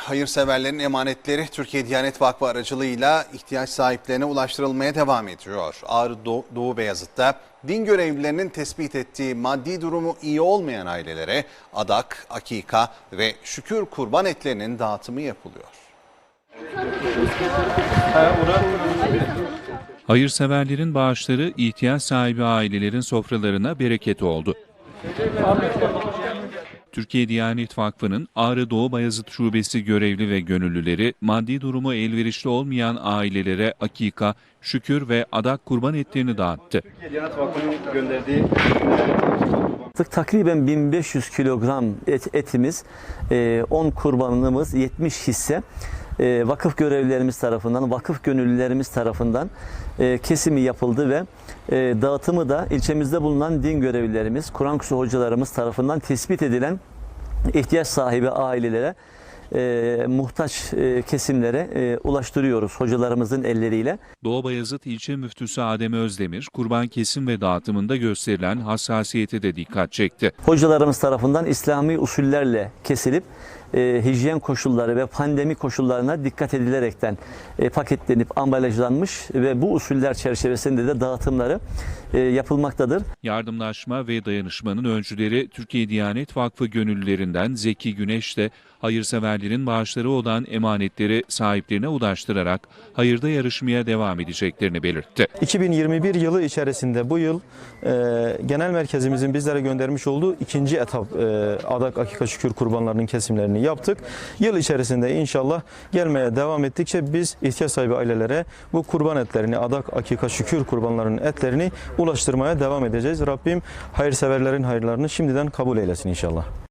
hayırseverlerin emanetleri Türkiye Diyanet Vakfı aracılığıyla ihtiyaç sahiplerine ulaştırılmaya devam ediyor. Ağrı Doğu, Doğu Beyazıt'ta din görevlilerinin tespit ettiği maddi durumu iyi olmayan ailelere adak, akika ve şükür kurban etlerinin dağıtımı yapılıyor. Hayırseverlerin bağışları ihtiyaç sahibi ailelerin sofralarına bereket oldu. Türkiye Diyanet Vakfı'nın Ağrı Doğu Bayazıt Şubesi görevli ve gönüllüleri maddi durumu elverişli olmayan ailelere akika, şükür ve adak kurban etlerini dağıttı. Diyanet Vakfı'nın gönderdiği Takriben 1500 kilogram et, etimiz, e, 10 kurbanımız, 70 hisse e, vakıf görevlilerimiz tarafından, vakıf gönüllülerimiz tarafından e, kesimi yapıldı ve e, dağıtımı da ilçemizde bulunan din görevlilerimiz, Kur'an kursu hocalarımız tarafından tespit edilen ihtiyaç sahibi ailelere e, muhtaç e, kesimlere e, ulaştırıyoruz hocalarımızın elleriyle. Doğu Bayazıt İlçe Müftüsü Adem Özdemir, kurban kesim ve dağıtımında gösterilen hassasiyete de dikkat çekti. hocalarımız tarafından İslami usullerle kesilip e, hijyen koşulları ve pandemi koşullarına dikkat edilerekten e, paketlenip ambalajlanmış ve bu usuller çerçevesinde de dağıtımları e, yapılmaktadır. Yardımlaşma ve dayanışmanın öncüleri Türkiye Diyanet Vakfı gönüllülerinden Zeki Güneş de hayırseverlerin bağışları olan emanetleri sahiplerine ulaştırarak hayırda yarışmaya devam edeceklerini belirtti. 2021 yılı içerisinde bu yıl e, genel merkezimizin bizlere göndermiş olduğu ikinci etap e, adak akika şükür kurbanlarının kesimlerini yaptık. Yıl içerisinde inşallah gelmeye devam ettikçe biz ihtiyaç sahibi ailelere bu kurban etlerini adak akika şükür kurbanlarının etlerini ulaştırmaya devam edeceğiz. Rabbim hayırseverlerin hayırlarını şimdiden kabul eylesin inşallah.